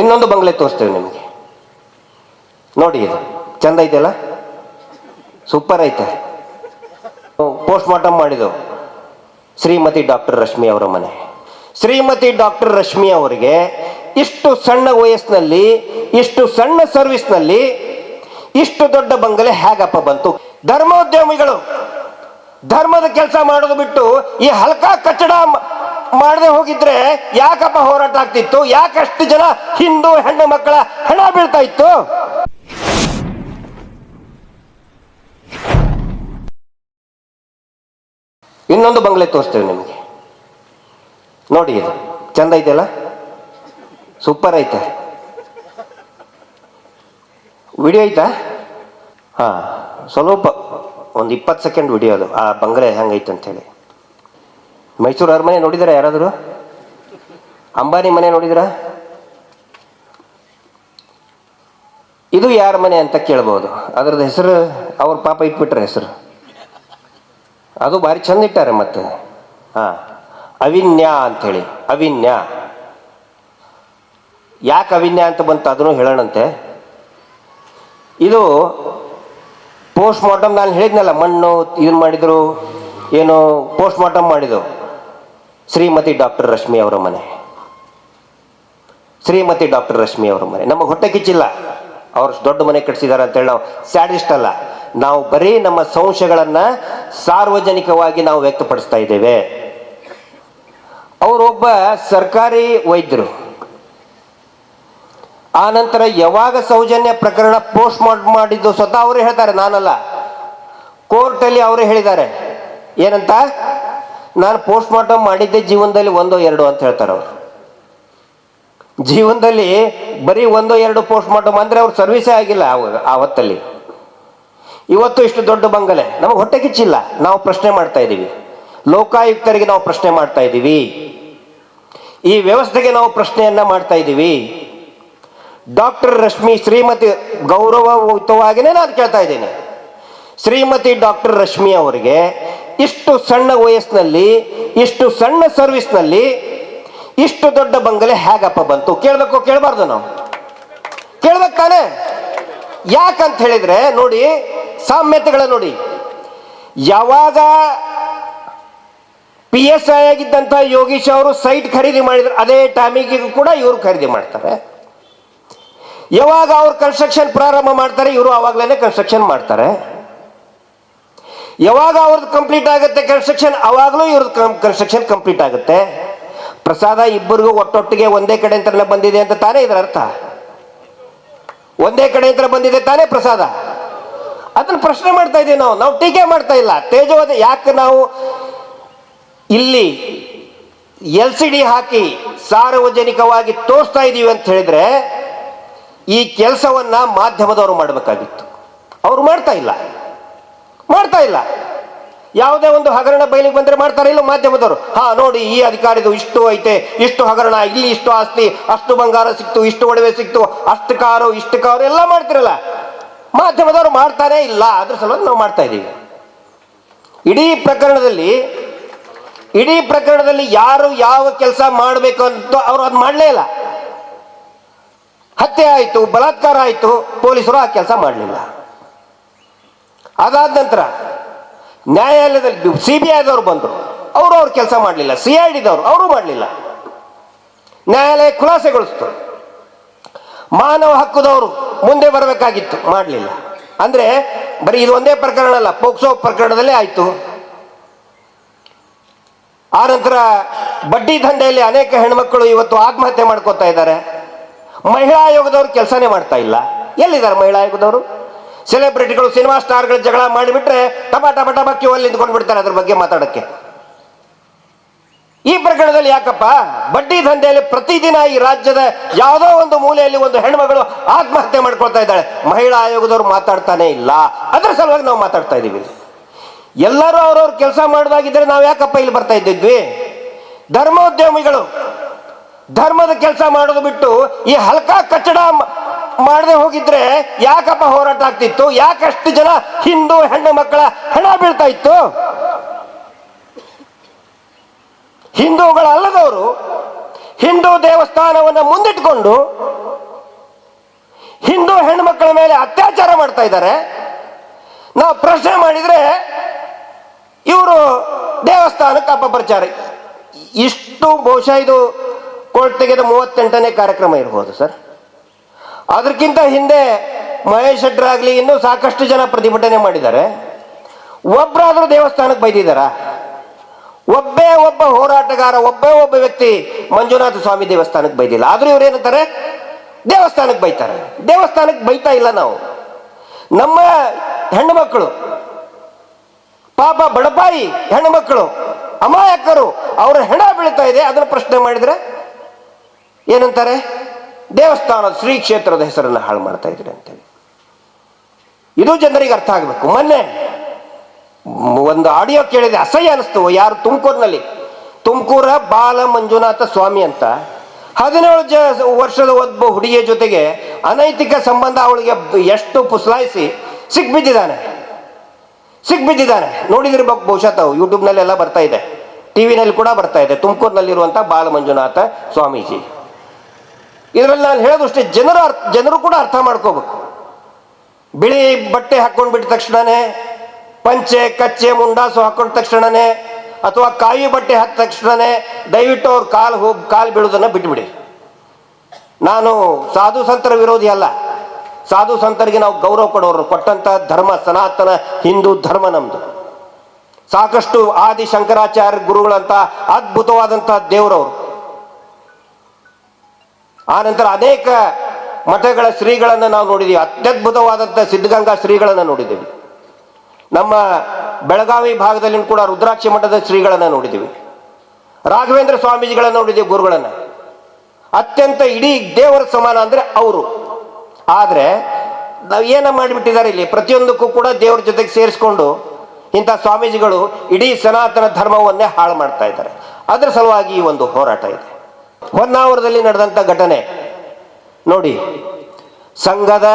ಇನ್ನೊಂದು ಬಂಗ್ಲೆ ತೋರಿಸ್ತೇವೆ ನಿಮಗೆ. ನೋಡಿ ಇದು. ಚಂದ ಐತಲ್ಲ ಸೂಪರ್ ಐತೆ. ಪೋಸ್ಟ್ ಮಾರ್ಟಮ್ ಮಾಡಿದೆವು. ಶ್ರೀಮತಿ ಡಾಕ್ಟರ್ ರಶ್ಮಿ ಅವರ ಮನೆ. ಶ್ರೀಮತಿ ಡಾಕ್ಟರ್ ರಶ್ಮಿ ಅವರಿಗೆ ಇಷ್ಟು ಸಣ್ಣ ವಯಸ್ಸಿನಲ್ಲಿ, ಇಷ್ಟು ಸಣ್ಣ ಸರ್ವಿಸ್ನಲ್ಲಿ ಇಷ್ಟು ದೊಡ್ಡ ಬಂಗಲೆ ಹೇಗಪ್ಪ ಬಂತು? ಧರ್ಮೋದ್ಯಮಿಗಳು ಧರ್ಮದ ಕೆಲಸ ಮಾಡೋದು ಬಿಟ್ಟು ಈ ಹಲ್ಕಾ ಕಚ್ಚಡ ಮಾಡದೆ ಹೋಗಿದ್ರೆ ಯಾಕಪ್ಪ ಹೋರಾಟ ಆಗ್ತಿತ್ತು? ಯಾಕಷ್ಟು ಜನ ಹಿಂದೂ ಹೆಣ್ಣು ಮಕ್ಕಳ ಹಣ ಬೀಳ್ತಾ ಇತ್ತು? ಇನ್ನೊಂದು ಬಂಗ್ಲೆ ತೋರಿಸ್ತೇವೆ ನಿಮಗೆ. ನೋಡಿ ಇದು. ಚಂದ ಇದೆಯಲ್ಲ? ಸೂಪರ್ ಐತೆ. ವಿಡಿಯೋ ಐತಾ? ಹಾ, ಸ್ವಲ್ಪ, ಒಂದು ಇಪ್ಪತ್ತು ಸೆಕೆಂಡ್ ವಿಡಿಯೋ ಅದು. ಆ ಬಂಗ್ಲೆ ಹೆಂಗೈತೆ ಅಂತೇಳಿ ಮೈಸೂರು ಅರಮನೆ ನೋಡಿದಾರ ಯಾರಾದರೂ? ಅಂಬಾನಿ ಮನೆ ನೋಡಿದ್ರ? ಇದು ಯಾರ ಮನೆ ಅಂತ ಕೇಳ್ಬೋದು. ಅದ್ರದ್ದು ಹೆಸರು ಅವ್ರ ಪಾಪ ಇಟ್ಬಿಟ್ರೆ ಹೆಸರು. ಅದು ಭಾರಿ ಚಂದ ಇಟ್ಟಾರೆ ಮತ್ತೆ. ಹಾಂ, ಅವಿನ್ಯ ಅಂಥೇಳಿ. ಅವಿನ್ಯ. ಯಾಕೆ ಅವಿನ್ಯ ಅಂತ ಬಂತು ಅದನ್ನು ಹೇಳೋಣಂತೆ. ಇದು ಪೋಸ್ಟ್ ಮಾರ್ಟಮ್ ನಾನು ಹೇಳಿದ್ನಲ್ಲ, ಮಣ್ಣು ಇದನ್ನು ಮಾಡಿದರು, ಏನು ಪೋಸ್ಟ್ ಮಾರ್ಟಮ್ ಮಾಡಿದ್ದು. ಶ್ರೀಮತಿ ಡಾಕ್ಟರ್ ರಶ್ಮಿ ಅವರ ಮನೆ. ಶ್ರೀಮತಿ ಡಾಕ್ಟರ್ ರಶ್ಮಿ ಅವರ ಮನೆ. ನಮಗೆ ಹೊಟ್ಟೆ ಕಿಚ್ಚಿಲ್ಲ. ಅವ್ರು ದೊಡ್ಡ ಮನೆ ಕಟ್ಸಿದ್ದಾರೆ ಅಂತೇಳಿ ನಾವು ಸ್ಯಾಡಿಸ್ಟ್ ಅಲ್ಲ. ನಾವು ಬರೀ ನಮ್ಮ ಸಂಶಯಗಳನ್ನು ಸಾರ್ವಜನಿಕವಾಗಿ ನಾವು ವ್ಯಕ್ತಪಡಿಸ್ತಾ ಇದ್ದೇವೆ. ಅವರೊಬ್ಬ ಸರ್ಕಾರಿ ವೈದ್ಯರು. ಆ ನಂತರ ಯಾವಾಗ ಸೌಜನ್ಯ ಪ್ರಕರಣ ಪೋಸ್ಟ್ ಮಾಡಿದ್ದು ಸ್ವತಃ ಅವರೇ ಹೇಳ್ತಾರೆ, ನಾನಲ್ಲ. ಕೋರ್ಟಲ್ಲಿ ಅವರೇ ಹೇಳಿದ್ದಾರೆ. ಏನಂತ? ನಾನು ಪೋಸ್ಟ್ ಮಾರ್ಟಮ್ ಮಾಡಿದ್ದೆ ಜೀವನದಲ್ಲಿ ಒಂದೋ ಎರಡು ಅಂತ ಹೇಳ್ತಾರೆ ಅವರು. ಜೀವನದಲ್ಲಿ ಬರೀ ಒಂದೋ ಎರಡು ಪೋಸ್ಟ್ ಮಾರ್ಟಮ್ ಅಂದರೆ ಅವ್ರ ಸರ್ವಿಸೇ ಆಗಿಲ್ಲ ಆವತ್ತಲ್ಲಿ. ಇವತ್ತು ಇಷ್ಟು ದೊಡ್ಡ ಬಂಗಲೆ. ನಮಗೆ ಹೊಟ್ಟೆ ಕಿಚ್ಚಿಲ್ಲ. ನಾವು ಪ್ರಶ್ನೆ ಮಾಡ್ತಾ ಇದ್ದೀವಿ. ಲೋಕಾಯುಕ್ತರಿಗೆ ನಾವು ಪ್ರಶ್ನೆ ಮಾಡ್ತಾ ಇದ್ದೀವಿ. ಈ ವ್ಯವಸ್ಥೆಗೆ ನಾವು ಪ್ರಶ್ನೆಯನ್ನ ಮಾಡ್ತಾ ಇದ್ದೀವಿ. ಡಾಕ್ಟರ್ ರಶ್ಮಿ ಶ್ರೀಮತಿ ಗೌರವಯುತವಾಗಿನೇ ನಾನು ಕೇಳ್ತಾ ಇದ್ದೇನೆ. ಶ್ರೀಮತಿ ಡಾಕ್ಟರ್ ರಶ್ಮಿ ಅವರಿಗೆ ಇಷ್ಟು ಸಣ್ಣ ವಯಸ್ಸಿನಲ್ಲಿ, ಇಷ್ಟು ಸಣ್ಣ ಸರ್ವಿಸ್ನಲ್ಲಿ, ಇಷ್ಟು ದೊಡ್ಡ ಬಂಗಲೆ ಹೇಗಪ್ಪ ಬಂತು? ಕೇಳಬೇಕು, ಕೇಳಬಾರ್ದು ನಾವು. ಕೇಳ್ಬೇಕು ತಾನೆ? ಯಾಕಂತ ಹೇಳಿದ್ರೆ, ನೋಡಿ, ಸಾಮ್ಯತೆಗಳ ನೋಡಿ. ಯಾವಾಗ ಪಿ ಎಸ್ ಐ ಆಗಿದ್ದಂಥ ಯೋಗೀಶ್ ಅವರು ಸೈಟ್ ಖರೀದಿ ಮಾಡಿದ್ರು, ಅದೇ ಟೈಮಿಗೆ ಕೂಡ ಇವರು ಖರೀದಿ ಮಾಡ್ತಾರೆ. ಯಾವಾಗ ಅವ್ರು ಕನ್ಸ್ಟ್ರಕ್ಷನ್ ಪ್ರಾರಂಭ ಮಾಡ್ತಾರೆ, ಇವರು ಆವಾಗಲೇ ಕನ್ಸ್ಟ್ರಕ್ಷನ್ ಮಾಡ್ತಾರೆ. ಯಾವಾಗ ಅವ್ರದ್ದು ಕಂಪ್ಲೀಟ್ ಆಗುತ್ತೆ ಕನ್ಸ್ಟ್ರಕ್ಷನ್ ಅವಾಗಲೂ ಇವ್ರದ್ದು ಕನ್ಸ್ಟ್ರಕ್ಷನ್ ಕಂಪ್ಲೀಟ್ ಆಗುತ್ತೆ. ಪ್ರಸಾದ ಇಬ್ಬರಿಗೂ ಒಟ್ಟೊಟ್ಟಿಗೆ ಒಂದೇ ಕಡೆ ಅಂತ ಬಂದಿದೆ ಅಂತ ತಾನೇ ಇದರ ಅರ್ಥ? ಒಂದೇ ಕಡೆ ಅಂತ ಬಂದಿದೆ ತಾನೇ ಪ್ರಸಾದ? ಅದನ್ನ ಪ್ರಶ್ನೆ ಮಾಡ್ತಾ ಇದ್ದೀವಿ ನಾವು. ನಾವು ಟೀಕೆ ಮಾಡ್ತಾ ಇಲ್ಲ. ತೇಜವಾದ ಯಾಕೆ ನಾವು ಇಲ್ಲಿ ಎಲ್ ಸಿ ಡಿ ಹಾಕಿ ಸಾರ್ವಜನಿಕವಾಗಿ ತೋರಿಸ್ತಾ ಇದ್ದೀವಿ ಅಂತ ಹೇಳಿದ್ರೆ ಈ ಕೆಲಸವನ್ನ ಮಾಧ್ಯಮದವರು ಮಾಡಬೇಕಾಗಿತ್ತು. ಅವ್ರು ಮಾಡ್ತಾ ಇಲ್ಲ. ಮಾಡ್ತಾ ಇಲ್ಲ. ಯಾವುದೇ ಒಂದು ಹಗರಣ ಬಯಲಿಗೆ ಬಂದರೆ ಮಾಡ್ತಾರೆ, ಇಲ್ಲ ಮಾಧ್ಯಮದವರು. ಹಾ, ನೋಡಿ, ಈ ಅಧಿಕಾರಿದು ಇಷ್ಟು ಐತೆ, ಇಷ್ಟು ಹಗರಣ, ಇಲ್ಲಿ ಇಷ್ಟು ಆಸ್ತಿ, ಅಷ್ಟು ಬಂಗಾರ ಸಿಕ್ತು, ಇಷ್ಟು ಒಡವೆ ಸಿಕ್ತು, ಅಷ್ಟು ಕಾರು, ಇಷ್ಟು ಕಾರು, ಎಲ್ಲ ಮಾಡ್ತಿರಲ್ಲ. ಮಾಧ್ಯಮದವರು ಮಾಡ್ತಾರೆ ಇಲ್ಲ, ಅದ್ರ ಸಲುವಾಗಿ ನಾವು ಮಾಡ್ತಾ ಇದ್ದೀವಿ. ಇಡೀ ಪ್ರಕರಣದಲ್ಲಿ ಇಡೀ ಪ್ರಕರಣದಲ್ಲಿ ಯಾರು ಯಾವ ಕೆಲಸ ಮಾಡಬೇಕು ಅಂತ ಅವರು ಅದು ಮಾಡಲೇ ಇಲ್ಲ. ಹತ್ಯೆ ಆಯಿತು, ಬಲಾತ್ಕಾರ ಆಯಿತು, ಪೊಲೀಸರು ಆ ಕೆಲಸ ಮಾಡಲಿಲ್ಲ. ಅದಾದ ನಂತರ ನ್ಯಾಯಾಲಯದಲ್ಲಿ ಸಿ ಬಿ ಐದವರು ಬಂದರು. ಅವರು ಅವ್ರ ಕೆಲಸ ಮಾಡಲಿಲ್ಲ. ಸಿ ಐ ಡಿದವರು ಅವರು ಮಾಡಲಿಲ್ಲ. ನ್ಯಾಯಾಲಯ ಖುಲಾಸೆಗೊಳಿಸ್ತು. ಮಾನವ ಹಕ್ಕುದವರು ಮುಂದೆ ಬರಬೇಕಾಗಿತ್ತು. ಮಾಡಲಿಲ್ಲ. ಅಂದರೆ ಬರೀ ಇದು ಒಂದೇ ಪ್ರಕರಣ ಅಲ್ಲ ಪೋಕ್ಸೋ ಪ್ರಕರಣದಲ್ಲೇ ಆಯಿತು. ಆ ನಂತರ ಬಡ್ಡಿ ದಂಡೆಯಲ್ಲಿ ಅನೇಕ ಹೆಣ್ಮಕ್ಕಳು ಇವತ್ತು ಆತ್ಮಹತ್ಯೆ ಮಾಡ್ಕೋತಾ ಇದ್ದಾರೆ. ಮಹಿಳಾ ಆಯೋಗದವರು ಕೆಲಸನೇ ಮಾಡ್ತಾ ಇಲ್ಲ. ಎಲ್ಲಿದ್ದಾರೆ ಮಹಿಳಾ ಆಯೋಗದವರು? ಸೆಲೆಬ್ರಿಟಿಗಳು ಸಿನಿಮಾ ಸ್ಟಾರ್ಗಳು ಜಗಳ ಮಾಡಿಬಿಟ್ರೆ ಟಪ ಟಪ ಟಪ ಕ್ಯೂ ಅಲ್ಲಿ ನಿಂತ್ಕೊಂಡು ಬಿಡ್ತಾರೆ ಅದ್ರ ಬಗ್ಗೆ ಮಾತಾಡಕ್ಕೆ. ಈ ಪ್ರಕರಣದಲ್ಲಿ ಯಾಕಪ್ಪ? ಬಡ್ಡಿ ದಂಧೆಯಲ್ಲಿ ಪ್ರತಿದಿನ ಈ ರಾಜ್ಯದ ಯಾವುದೋ ಒಂದು ಮೂಲೆಯಲ್ಲಿ ಒಂದು ಹೆಣ್ಮಗಳು ಆತ್ಮಹತ್ಯೆ ಮಾಡ್ಕೊಳ್ತಾ ಇದ್ದಾಳೆ. ಮಹಿಳಾ ಆಯೋಗದವರು ಮಾತಾಡ್ತಾನೆ ಇಲ್ಲ. ಅದರ ಸಲುವಾಗಿ ನಾವು ಮಾತಾಡ್ತಾ ಇದ್ದೀವಿ. ಎಲ್ಲರೂ ಅವ್ರವ್ರ ಕೆಲಸ ಮಾಡೋದಾಗಿದ್ದರೆ ನಾವು ಯಾಕಪ್ಪ ಇಲ್ಲಿ ಬರ್ತಾ ಇದ್ದಿದ್ವಿ? ಧರ್ಮೋದ್ಯಮಿಗಳು, ಧರ್ಮದ ಕೆಲಸ ಮಾಡೋದು ಬಿಟ್ಟು ಈ ಹಲ್ಕಾ ಕಚ್ಚಡ ಮಾಡದೆ ಹೋಗಿದ್ರೆ ಯಾಕಪ್ಪ ಹೋರಾಟ ಆಗ್ತಿತ್ತು? ಯಾಕಷ್ಟು ಜನ ಹಿಂದೂ ಹೆಣ್ಣು ಮಕ್ಕಳ ಹಣ ಬೀಳ್ತಾ ಇತ್ತು? ಹಿಂದೂಗಳಲ್ಲದವರು ಹಿಂದೂ ದೇವಸ್ಥಾನವನ್ನು ಮುಂದಿಟ್ಕೊಂಡು ಹಿಂದೂ ಹೆಣ್ಮಕ್ಕಳ ಮೇಲೆ ಅತ್ಯಾಚಾರ ಮಾಡ್ತಾ ಇದ್ದಾರೆ. ನಾವು ಪ್ರಶ್ನೆ ಮಾಡಿದ್ರೆ ಇವರು ದೇವಸ್ಥಾನಕ್ಕೆ ಅಪಪ್ರಚಾರ ಇಷ್ಟು ಬಹುಶಃ ಇದು ಕೋರ್ಟ್ ತೆಗೆದ ಮೂವತ್ತೆಂಟನೇ ಕಾರ್ಯಕ್ರಮ ಇರ್ಬೋದು ಸರ್. ಅದಕ್ಕಿಂತ ಹಿಂದೆ ಮಹೇಶ್ ಶೆಟ್ಟರಾಗ್ಲಿ ಇನ್ನೂ ಸಾಕಷ್ಟು ಜನ ಪ್ರತಿಭಟನೆ ಮಾಡಿದ್ದಾರೆ. ಒಬ್ಬರಾದ್ರೂ ದೇವಸ್ಥಾನಕ್ಕೆ ಬೈದಿದ್ದಾರ? ಒಬ್ಬೇ ಒಬ್ಬ ಹೋರಾಟಗಾರ, ಒಬ್ಬೇ ಒಬ್ಬ ವ್ಯಕ್ತಿ ಮಂಜುನಾಥ ಸ್ವಾಮಿ ದೇವಸ್ಥಾನಕ್ಕೆ ಬೈದಿಲ್ಲ. ಆದ್ರೂ ಇವ್ರು ಏನಂತಾರೆ? ದೇವಸ್ಥಾನಕ್ಕೆ ಬೈತಾರೆ. ದೇವಸ್ಥಾನಕ್ಕೆ ಬೈತಾ ಇಲ್ಲ ನಾವು. ನಮ್ಮ ಹೆಣ್ಣು ಮಕ್ಕಳು ಪಾಪ ಬಡಪಾಯಿ ಹೆಣ್ಣು ಮಕ್ಕಳು ಅಮಾಯಕರು, ಅವರ ಹೆಣ ಬೀಳ್ತಾ ಇದೆ. ಅದನ್ನು ಪ್ರಶ್ನೆ ಮಾಡಿದ್ರೆ ಏನಂತಾರೆ? ದೇವಸ್ಥಾನದ ಶ್ರೀ ಕ್ಷೇತ್ರದ ಹೆಸರನ್ನು ಹಾಳು ಮಾಡ್ತಾ ಇದ್ದೀರಿ ಅಂತೇಳಿ. ಇದು ಜನರಿಗೆ ಅರ್ಥ ಆಗಬೇಕು. ಮೊನ್ನೆ ಒಂದು ಆಡಿಯೋ ಕೇಳಿದೆ, ಅಸಹ್ಯ ಅನಿಸ್ತು. ಯಾರು? ತುಮಕೂರಿನಲ್ಲಿ. ತುಮಕೂರ ಬಾಲ ಮಂಜುನಾಥ ಸ್ವಾಮಿ ಅಂತ. ಹದಿನೇಳು ಜ ವರ್ಷದ ಒಬ್ಬ ಹುಡುಗಿಯ ಜೊತೆಗೆ ಅನೈತಿಕ ಸಂಬಂಧ ಅವಳಿಗೆ ಎಷ್ಟು ಪುಸಲಾಯಿಸಿ ಸಿಕ್ಬಿದ್ದಿದ್ದಾನೆ. ಸಿಕ್ಬಿದ್ದಿದ್ದಾನೆ. ನೋಡಿದಿರ್ಬೇಕು ಬಹುಶಃ ತಾವು. ಯೂಟ್ಯೂಬ್ನಲ್ಲೆಲ್ಲ ಬರ್ತಾ ಇದೆ. ಟಿ ವಿನಲ್ಲಿ ಕೂಡ ಬರ್ತಾ ಇದೆ. ತುಮಕೂರಿನಲ್ಲಿರುವಂಥ ಬಾಲ ಮಂಜುನಾಥ ಸ್ವಾಮೀಜಿ. ಇದರಲ್ಲಿ ನಾನು ಹೇಳೋದಷ್ಟೇ, ಜನರು ಜನರು ಕೂಡ ಅರ್ಥ ಮಾಡ್ಕೋಬೇಕು. ಬಿಳಿ ಬಟ್ಟೆ ಹಾಕೊಂಡು ಬಿಟ್ಟ ತಕ್ಷಣನೇ, ಪಂಚೆ, ಕಚ್ಚೆ, ಮುಂಡಾಸು ಹಾಕೊಂಡ ತಕ್ಷಣನೇ, ಅಥವಾ ಕಾಯಿ ಬಟ್ಟೆ ಹಾಕಿದ ತಕ್ಷಣನೇ, ದಯವಿಟ್ಟು ಅವ್ರು ಕಾಲು ಹೋಗಿ ಕಾಲು ಬೀಳೋದನ್ನು ಬಿಟ್ಬಿಡಿ. ನಾನು ಸಾಧು ಸಂತರ ವಿರೋಧಿ ಅಲ್ಲ. ಸಾಧು ಸಂತರಿಗೆ ನಾವು ಗೌರವ ಕೊಡೋರು, ಕೊಟ್ಟಂತ ಧರ್ಮ, ಸನಾತನ ಹಿಂದೂ ಧರ್ಮ ನಮ್ದು. ಸಾಕಷ್ಟು ಆದಿ ಶಂಕರಾಚಾರ್ಯ ಗುರುಗಳಂತ ಅದ್ಭುತವಾದಂತಹ ದೇವರವರು. ಆ ನಂತರ ಅನೇಕ ಮಠಗಳ ಶ್ರೀಗಳನ್ನು ನಾವು ನೋಡಿದ್ದೀವಿ ಅತ್ಯದ್ಭುತವಾದಂಥ ಸಿದ್ಧಗಂಗಾ ಶ್ರೀಗಳನ್ನು ನೋಡಿದ್ದೀವಿ ನಮ್ಮ ಬೆಳಗಾವಿ ಭಾಗದಲ್ಲಿ ಕೂಡ ರುದ್ರಾಕ್ಷಿ ಮಠದ ಶ್ರೀಗಳನ್ನು ನೋಡಿದ್ದೀವಿ ರಾಘವೇಂದ್ರ ಸ್ವಾಮೀಜಿಗಳನ್ನು ನೋಡಿದ್ದೀವಿ ಗುರುಗಳನ್ನು. ಅತ್ಯಂತ ಇಡೀ ದೇವರ ಸಮಾನ ಅಂದರೆ ಅವರು. ಆದರೆ ನಾವು ಏನ ಮಾಡಿಬಿಟ್ಟಿದ್ದಾರೆ ಇಲ್ಲಿ? ಪ್ರತಿಯೊಂದಕ್ಕೂ ಕೂಡ ದೇವರ ಜೊತೆಗೆ ಸೇರಿಸ್ಕೊಂಡು ಇಂಥ ಸ್ವಾಮೀಜಿಗಳು ಇಡೀ ಸನಾತನ ಧರ್ಮವನ್ನೇ ಹಾಳು ಮಾಡ್ತಾ ಇದ್ದಾರೆ. ಅದರ ಸಲುವಾಗಿ ಈ ಒಂದು ಹೋರಾಟ ಇದೆ. ಹೊನ್ನಾವರದಲ್ಲಿ ನಡೆದಂಥ ಘಟನೆ. ನೋಡಿ, ಸಂಘದ,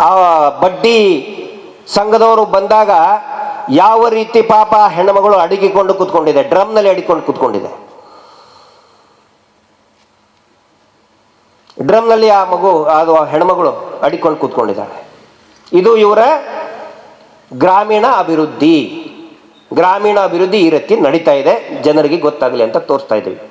ಆ, ಬಡ್ಡಿ ಸಂಘದವರು ಬಂದಾಗ ಯಾವ ರೀತಿ ಪಾಪ ಹೆಣ್ಣುಮಗಳು ಅಡಗಿಕೊಂಡು ಕೂತ್ಕೊಂಡಿದೆ, ಡ್ರಮ್ನಲ್ಲಿ ಅಡಿಕೊಂಡು ಕೂತ್ಕೊಂಡಿದೆ. ಡ್ರಮ್ನಲ್ಲಿ ಆ ಮಗು, ಅದು ಆ ಹೆಣ್ಮಗಳು ಅಡಿಕೊಂಡು ಕೂತ್ಕೊಂಡಿದ್ದಾಳೆ. ಇದು ಇವರ ಗ್ರಾಮೀಣ ಅಭಿವೃದ್ಧಿ. ಗ್ರಾಮೀಣ ಅಭಿವೃದ್ಧಿ ಈ ರೀತಿ ನಡೀತಾ ಇದೆ, ಜನರಿಗೆ ಗೊತ್ತಾಗಲಿ ಅಂತ ತೋರಿಸ್ತಾ ಇದ್ದೀವಿ.